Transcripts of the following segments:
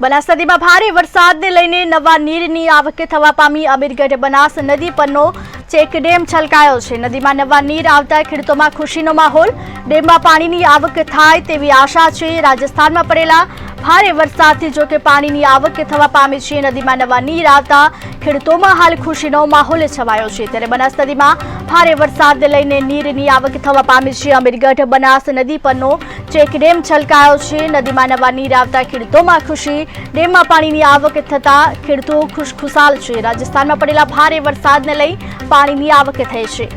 બનાસ નદીમાં ભારે વરસાદને લઈને નવા નીરની આવકે થવા પામી અમીરગઢ બનાસ નદી પરનો ચેકડેમ છલકાયો છે. નદીમાં નવા નીર આવતા ખેડૂતોમાં ખુશીનો માહોલ. ડેમમાં પાણીની આવક થાય તેવી આશા છે. રાજસ્થાનમાં પડેલા ભારે વરસાદથી જોકે પાણીની આવક થવા પામી છે. નદીમાં નવા નીર આવતા ખેડૂતોમાં હાલ ખુશીનો માહોલ છવાયો છે. ત્યારે બનાસ નદીમાં ભારે વરસાદને લઈને નીરની આવક થવા પામી છે. અમીરગઢ, બનાસ નદી પરનો ચેક ડેમ છલકાયો છે. નદીમાં નવા નીર આવતા ખેડૂતોમાં ખુશી. ડેમમાં પાણીની આવક થતા ખેડૂતો ખુશખુશાલ છે. રાજસ્થાનમાં પડેલા ભારે વરસાદને લઈ પાણીની આવક થઈ છે.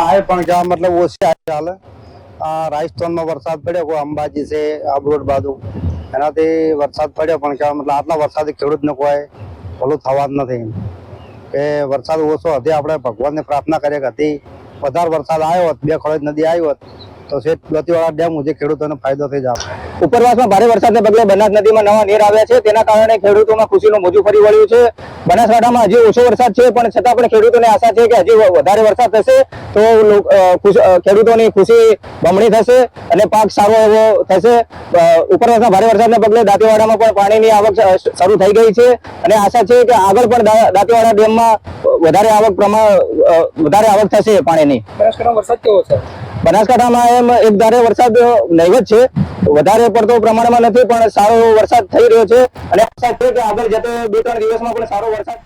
આ પણ મતલબ ઓછી હાલ. રાજસ્થાનમાં વરસાદ પડ્યો, કોઈ અંબાજી છે આબરોડ બાજુ. એનાથી વરસાદ પડ્યો, પણ કે મતલબ આટલા વરસાદ ખેડૂતને કોઈ ભલું થવા જ નથી. કે વરસાદ ઓછો હતી આપણે ભગવાનને પ્રાર્થના કરીએ કે હતી વધારે વરસાદ આવ્યો હોત, બે ખોળજ નદી આવી હોત તો ગતિવાળા ડેમ જે ખેડૂતોને ફાયદો થઈ જાય ઉપરવાસમાં ભારે વરસાદને પગલે બનાસ નદીમાં નવા નીર આવ્યા છે. તેના કારણે ખેડૂતોમાં ખુશીનું મોજું ફરી વળ્યું છે. બનાસકાંઠામાં હજી ઓછો વરસાદ છે, પણ છતાં પણ ખેડૂતોને આશા છે કે હજી વધારે વરસાદ થશે તો ખેડૂતોની ખુશી બમણી થશે અને પાક સારો એવો થશે. ઉપરવાસમાં ભારે વરસાદને પગલે દાંતીવાડામાં પણ પાણીની આવક શરૂ થઈ ગઈ છે અને આશા છે કે આગળ પણ દાંતીવાડા ડેમમાં વધારે આવક પ્રમાણ વધારે આવક થશે પાણીની. વરસાદ કેવો છે? બનાસકાંઠામાં એમ એક ધારે વરસાદ નહીવત છે. વધારે પડતો પ્રમાણમાં નથી, પણ સારો વરસાદ થઈ રહ્યો છે. અને આશા છે કે આગળ જતો બે ત્રણ દિવસમાં પણ સારો વરસાદ